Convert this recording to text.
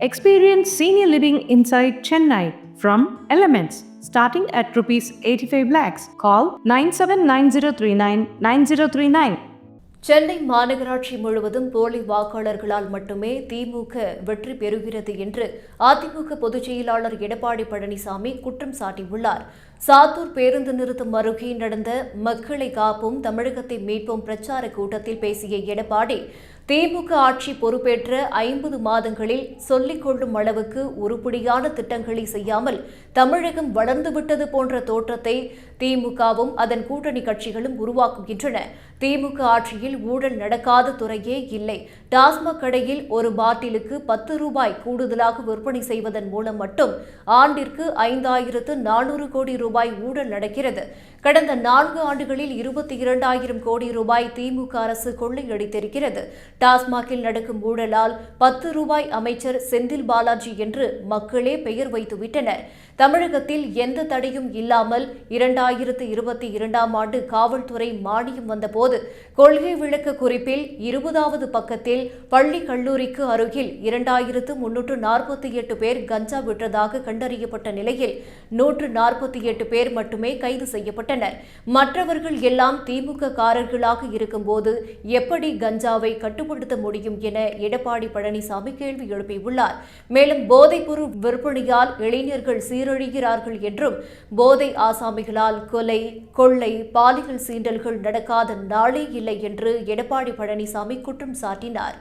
Experience senior living inside Chennai from Elements starting at rupees 85 lakhs. Call 979039 9039. Chennai மாநகராட்சி முழுவதும் போலி வாக்காளர்களால் மட்டுமே திமுக வெற்றி பெறுகிறது என்று அதிமுக பொதுச் செயலாளர் எடப்பாடி பழனிசாமி குற்றம் சாட்டியுள்ளார் சாத்தூர் பேருந்து நிறுத்தம் அருகே நடந்த மக்களை காப்போம் தமிழகத்தை மீட்போம் பிரச்சார கூட்டத்தில் பேசிய எடப்பாடி திமுக ஆட்சி பொறுப்பேற்ற ஐம்பது மாதங்களில் சொல்லிக் கொள்ளும் அளவுக்கு உருப்படியான திட்டங்களை செய்யாமல் தமிழகம் வளர்ந்துவிட்டது போன்ற தோற்றத்தை திமுகவும் அதன் கூட்டணி கட்சிகளும் உருவாக்குகின்றன. திமுக ஆட்சியில் ஊழல் நடக்காத துறையே இல்லை. டாஸ்மாக் கடையில் ஒரு பாட்டிலுக்கு பத்து ரூபாய் கூடுதலாக விற்பனை செய்வதன் மூலம் மட்டும் ஆண்டிற்கு ஐந்தாயிரத்து நானூறு கோடி ரூபாய் ரூபாய் ஊழல் நடக்கிறது. கடந்த நான்கு ஆண்டுகளில் இருபத்தி இரண்டாயிரம் கோடி ரூபாய் திமுக அரசு கொள்ளையடித்திருக்கிறது. டாஸ்மாகில் நடக்கும் ஊழலால் பத்து ரூபாய் அமைச்சர் செந்தில் பாலாஜி என்று மக்களே பெயர் வைத்துவிட்டனர். தமிழகத்தில் எந்த தடையும் இல்லாமல் இரண்டாயிரத்து இருபத்தி இரண்டாம் ஆண்டு காவல்துறை மானியம் வந்தபோது கொள்கை விளக்க குறிப்பில் இருபதாவது பக்கத்தில் பள்ளி கல்லூரிக்கு அருகில் இரண்டாயிரத்து முன்னூற்று நாற்பத்தி எட்டு பேர் கஞ்சா விற்றதாக கண்டறியப்பட்ட நிலையில் நூற்று நாற்பத்தி எட்டு எட்டு பேர் மட்டுமே கைது செய்யப்பட்டனர். மற்றவர்கள் எல்லாம் திமுக காரர்களாக இருக்கும்போது எப்படி கஞ்சாவை கட்டுப்படுத்த முடியும் என எடப்பாடி பழனிசாமி கேள்வி எழுப்பியுள்ளார். மேலும் போதைப்பொருள் விற்பனையால் இளைஞர்கள் சீரழிகிறார்கள் என்றும் போதை ஆசாமிகளால் கொலை கொள்ளை பாலியல் சீண்டல்கள் நடக்காத நாளே இல்லை என்று எடப்பாடி பழனிசாமி குற்றம் சாட்டினார்.